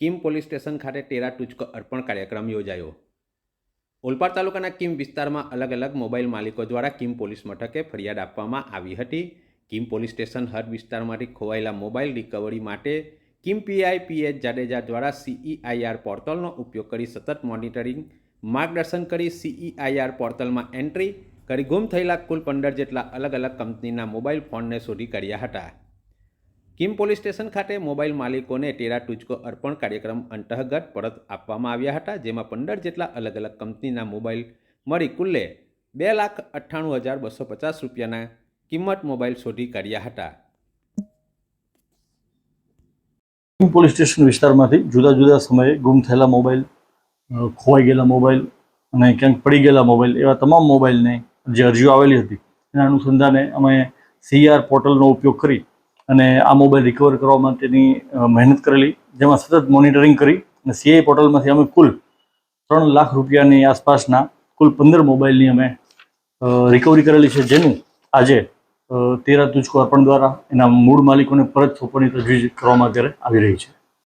Kim police station ખાતે Terra ટૂચકો અર્પણ કાર્યક્રમ યોજાયો. ઓલપાડ તાલુકાના કિમ વિસ્તારમાં અલગ અલગ મોબાઈલ માલિકો દ્વારા કિમ પોલીસ મથકે ફરિયાદ આપવામાં આવી હતી. કિમ પોલીસ સ્ટેશન હદ વિસ્તારમાંથી ખોવાયેલા મોબાઈલ રિકવરી માટે કિમ પીઆઈ પીએચ જાડેજા દ્વારા સીઈઆઈઆર પોર્ટલનો ઉપયોગ કરી સતત મોનિટરિંગ, માર્ગદર્શન કરી સીઈઆઈઆર પોર્ટલમાં એન્ટ્રી કરી ગુમ થયેલા કુલ પંદર જેટલા અલગ અલગ કંપનીના મોબાઈલ ફોનને શોધી કાઢ્યા હતા. કિમ પોલીસ સ્ટેશન ખાતે મોબાઈલ માલિકોને ટેરા ટૂચકો અર્પણ કાર્યક્રમ અંતર્ગત પરત આપવામાં આવ્યા હતા, જેમાં પંદર જેટલા અલગ અલગ કંપનીના મોબાઈલ મળી કુલ્લે બે લાખ અઠ્ઠાણું હજાર બસો પચાસ રૂપિયાના કિંમત મોબાઈલ શોધી કાઢ્યા હતા. પોલીસ સ્ટેશન વિસ્તારમાંથી જુદા જુદા સમયે ગુમ થયેલા મોબાઈલ ખોવાઈ ગયેલા મોબાઈલ અને ક્યાંક પડી ગયેલા મોબાઈલ એવા તમામ મોબાઈલને જે અરજીઓ આવેલી હતી, એના અનુસંધાને અમે સીઆર પોર્ટલનો ઉપયોગ કરી અને આ મોબાઈલ રિકવર કરવા માટેની મહેનત કરેલી. જેમાં સતત મોનિટરિંગ કરી અને સીઆઈ પોર્ટલમાંથી અમે કુલ ત્રણ લાખ રૂપિયાની આસપાસના કુલ પંદર મોબાઈલની અમે રિકવરી કરેલી છે. જેનું આજે તેરા તુજકો અર્પણ દ્વારા એના મૂળ માલિકોને પરત સોંપવાની તજવીજ કરવામાં અત્યારે આવી રહી છે.